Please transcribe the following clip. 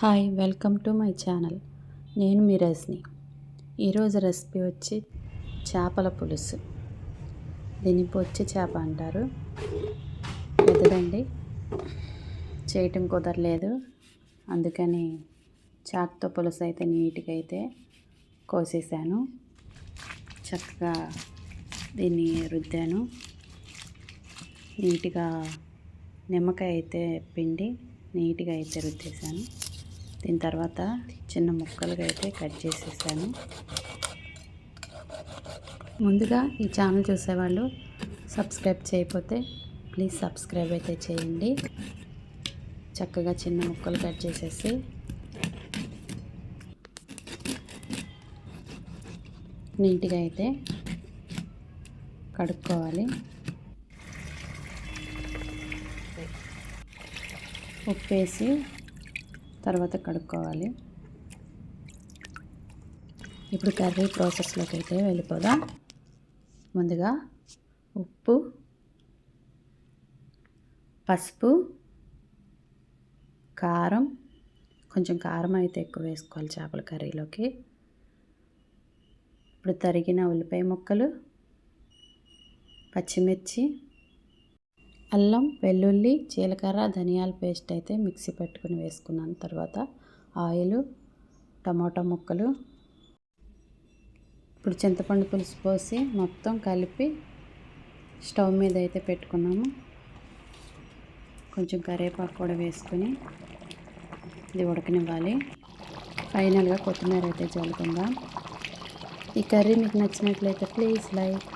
Hi welcome to my channel. నేను మీ రజని. ఈరోజు రెసిపీ వచ్చి చేపల పులుసు. దీన్ని పొచ్చి చేప అంటారు. పెద్దదండి చేయటం కుదరలేదు. అందుకని చాకుతో పులుసు అయితే నీట్గా అయితే కోసేసాను. చక్కగా దీన్ని రుద్దాను. నీట్గా నిమ్మకాయ అయితే పిండి నీట్గా అయితే రుద్దేశాను. దీని తర్వాత చిన్న ముక్కలుగా అయితే కట్ చేసేసాను. ముందుగా ఈ ఛానల్ చూసేవాళ్ళు సబ్స్క్రైబ్ చేయకపోతే ప్లీజ్ సబ్స్క్రైబ్ అయితే చేయండి. చక్కగా చిన్న ముక్కలు కట్ చేసేసి నీట్గా అయితే కడుక్కోవాలి. ఉప్పు వేసి తర్వాత కడుక్కోవాలి. ఇప్పుడు కర్రీ ప్రాసెస్లోకి అయితే వెళ్ళిపోదాం. ముందుగా ఉప్పు పసుపు కారం కొంచెం కారం అయితే ఎక్కువ వేసుకోవాలి చేపల కర్రీలోకి. ఇప్పుడు తరిగిన ఉల్లిపాయ ముక్కలు పచ్చిమిర్చి అల్లం వెల్లుల్లి జీలకర్ర ధనియాల పేస్ట్ అయితే మిక్సీ పెట్టుకుని వేసుకున్నాను. తర్వాత ఆయిల్ టమాటా ముక్కలు ఇప్పుడు చింతపండు పులుసు పోసి మొత్తం కలిపి స్టవ్ మీద అయితే పెట్టుకున్నాము. కొంచెం కరివేపాకు కూడా వేసుకొని ఇది ఉడకనివ్వాలి. ఫైనల్గా కొత్తిమీర అయితే చల్లుకుందాం. ఈ కర్రీ మీకు నచ్చినట్లయితే ప్లీజ్ లైక్